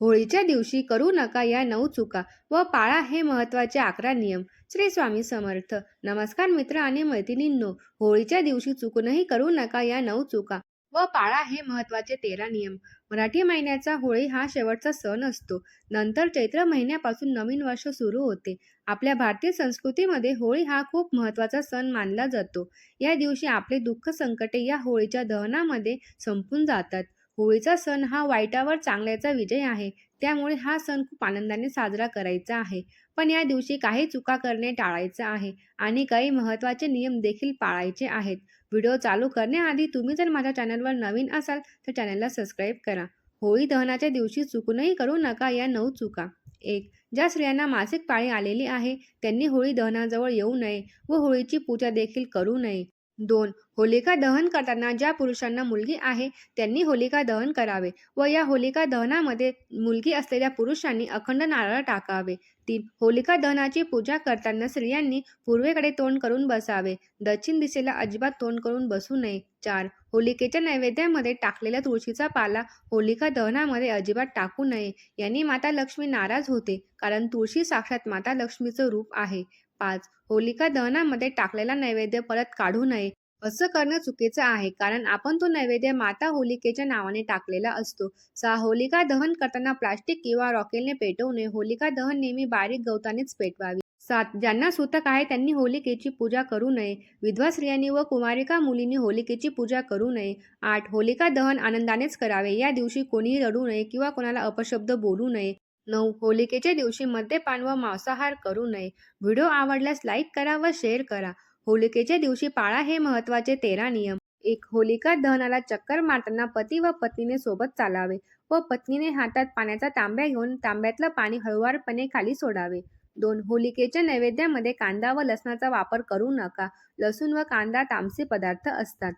होळीच्या दिवशी करू नका या नऊ चुका व पाळा हे महत्त्वाचे अकरा नियम. श्री स्वामी समर्थ. नमस्कार मित्र आणि मैत्रिणींनो होळीच्या दिवशी चुकूनही करू नका या नऊ चुका व पाळा हे महत्त्वाचे तेरा नियम. मराठी महिन्याचा होळी हा शेवटचा सण असतो. नंतर चैत्र महिन्यापासून नवीन वर्ष सुरू होते. आपल्या भारतीय संस्कृतीमध्ये होळी हा खूप महत्त्वाचा सण मानला जातो. या दिवशी आपले दुःख संकटे या होळीच्या दहनामध्ये संपून जातात. होळीचा सण हा वाईटावर चांगल्याचा विजय आहे. त्यामुळे हा सण खूप आनंदाने साजरा करायचा आहे. पण या दिवशी काही चुका करणे टाळायचं आहे आणि काही महत्त्वाचे नियम देखील पाळायचे आहेत. व्हिडिओ चालू करण्याआधी तुम्ही जर माझ्या चॅनलवर नवीन असाल तर चॅनलला सबस्क्राईब करा. होळी दहनाच्या दिवशी चुकूनही करू नका या नऊ चुका. एक ज्या स्त्रियांना मासिक पाळी आलेली आहे त्यांनी होळी दहनाजवळ येऊ नये व होळीची पूजा देखील करू नये. दोन होलिका दहन करताना ज्या पुरुषांना मुलगी आहे त्यांनी होलिका दहन करावे व या होलिका दहनामध्ये मुलगी असलेल्या पुरुषांनी अखंड नारळ टाकावे. तीन होलिका दहनाची पूजा करताना स्त्रियांनी पूर्वेकडे तोंड करून बसावे. दक्षिण दिशेला अजिबात तोंड करून बसू नये. चार होलिकेच्या नैवेद्यामध्ये टाकलेला तुळशीचा पाला होलिका दहनामध्ये अजिबात टाकू नये. यांनी माता लक्ष्मी नाराज होते कारण तुळशी साक्षात माता लक्ष्मीचं रूप आहे. पाच. होलिका दहनामध्ये टाकलेला नैवेद्य परत काढू नये. असं करणं चुकीचं आहे कारण आपण तो नैवेद्य माता होलिकेच्या नावाने टाकलेला असतो. सहा होलिका दहन करताना प्लास्टिक किंवा रॉकेलने पेटवू नये. होलिका दहन नेहमी बारीक गवतानेच पेटवावी. सात. ज्यांना सूतक आहे त्यांनी होलिकेची पूजा करू नये. विधवा स्त्रियांनी व कुमारिका मुलींनी होलिकेची पूजा करू नये. आठ. होलिका दहन आनंदानेच करावे. या दिवशी कोणीही रडू नये किंवा कोणाला अपशब्द बोलू नये. नऊ. होलिकेच्या दिवशी मद्यपान व मांसाहार करू नये. व्हिडिओ आवडल्यास लाईक करा व शेअर करा. होलिकेच्या दिवशी पाळा हे महत्त्वाचे तेरा नियम. एक. होलिका दहनाला चक्कर मारताना पती व पत्नीने सोबत चालावे व पत्नीने हातात पाण्याचा तांब्या घेऊन तांब्यातलं पाणी हळुवारपणे खाली सोडावे. दोन. होलिकेच्या नैवेद्यामध्ये कांदा व लसणाचा वापर करू नका. लसूण व कांदा तामसी पदार्थ असतात.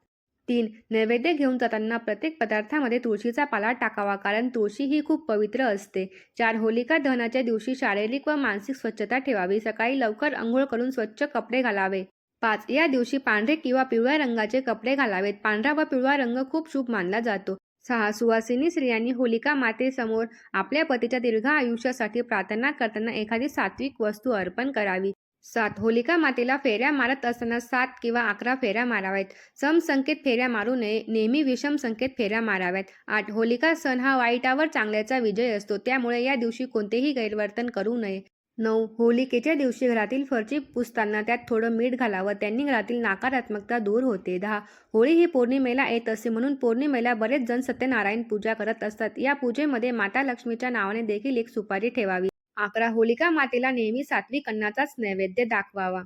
तीन. नैवेद्य घेऊन जाताना प्रत्येक पदार्थामध्ये तुळशीचा पाला टाकावा कारण तुळशी ही खूप पवित्र असते. चार. होलिका दहनाच्या दिवशी शारीरिक व मानसिक स्वच्छता ठेवावी. सकाळी लवकर अंघोळ करून स्वच्छ कपडे घालावे. पाच. या दिवशी पांढरे किंवा पिवळ्या रंगाचे कपडे घालावेत. पांढरा व पिवळा रंग खूप शुभ मानला जातो. सहा. सुवासिनी स्त्रियांनी होलिका मातेसमोर आपल्या पतीच्या दीर्घ आयुष्यासाठी प्रार्थना करताना एखादी सात्विक वस्तू अर्पण करावी. सात. होलिका मातेला फेऱ्या मारत असताना सात किंवा अकरा फेऱ्या माराव्यात. सम संकेत फेऱ्या मारू नये. नेहमी विषम संकेत फेऱ्या माराव्यात. आठ. होलिका सण हा वाईटावर चांगल्याचा विजय असतो. त्यामुळे या दिवशी कोणतेही गैरवर्तन करू नये. नऊ. होलिकेच्या दिवशी घरातील फरची पुसताना त्यात थोडं मीठ घालावं. त्यांनी घरातील नकारात्मकता दूर होते. दहा. होळी ही पौर्णिमेला येत असे म्हणून पौर्णिमेला बरेच जण सत्यनारायण पूजा करत असतात. या पूजेमध्ये माता लक्ष्मीच्या नावाने देखील एक सुपारी ठेवावी. अकरा होलिका मातेला नेहमी सात्विक अन्नाचाच नैवेद्य दाखवावा.